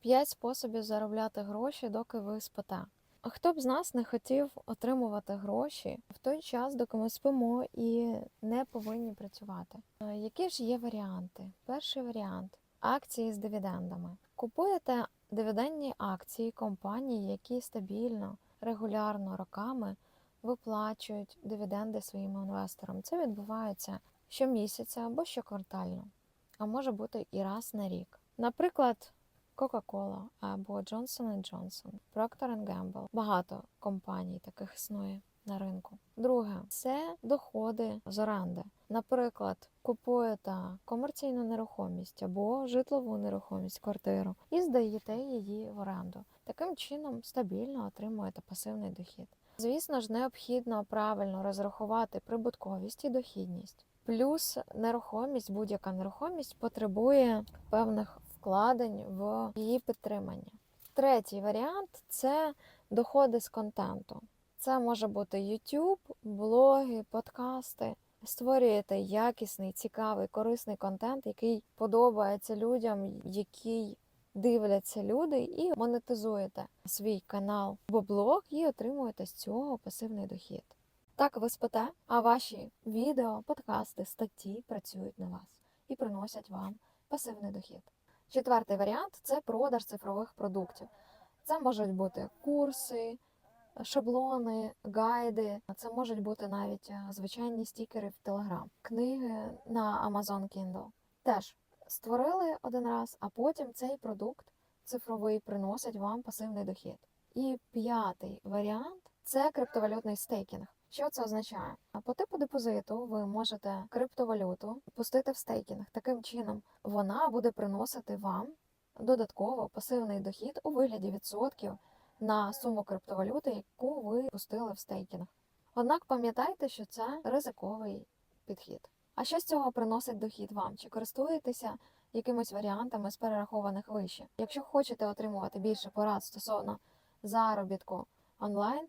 П'ять способів заробляти гроші, доки ви спите. А Хто б з нас не хотів отримувати гроші в той час, доки ми спимо і не повинні працювати? Які ж є варіанти? Перший варіант акції з дивідендами. Купуєте дивідендні акції компаній, які стабільно, регулярно роками виплачують дивіденди своїм інвесторам. Це відбувається щомісяця або щоквартально, а може бути і раз на рік. Наприклад, Coca-Cola або Johnson Johnson, Procter Gamble. Багато компаній таких існує на ринку. Друге це доходи з оренди. Наприклад, купуєте комерційну нерухомість або житлову нерухомість, квартиру і здаєте її в оренду. Таким чином стабільно отримуєте пасивний дохід. Звісно ж, необхідно правильно розрахувати прибутковість і дохідність. Плюс нерухомість, будь-яка нерухомість потребує певних вкладень в її підтримання. Третій варіант це доходи з контенту. Це може бути YouTube, блоги, подкасти. Створюєте якісний, цікавий, корисний контент, який подобається людям, який дивляться люди, і монетизуєте свій канал або блог і отримуєте з цього пасивний дохід. Так ви спите, а ваші відео, подкасти, статті працюють на вас і приносять вам пасивний дохід. Четвертий варіант це продаж цифрових продуктів. Це можуть бути курси, шаблони, гайди. Це можуть бути навіть е, звичайні стікери в Telegram, книги на Amazon Kindle. Теж створили один раз, а потім цей продукт цифровий приносить вам пасивний дохід. І п'ятий варіант це криптовалютний стейкінг. Що це означає? По типу депозиту ви можете криптовалюту пустити в стейкінг. Таким чином вона буде приносити вам додатково пасивний дохід у вигляді відсотків на суму криптовалюти, яку ви пустили в стейкінг. Однак пам'ятайте, що це ризиковий підхід. А що з цього приносить дохід вам? Чи користуєтеся якимись варіантами з перерахованих вище? Якщо хочете отримувати більше порад стосовно заробітку онлайн,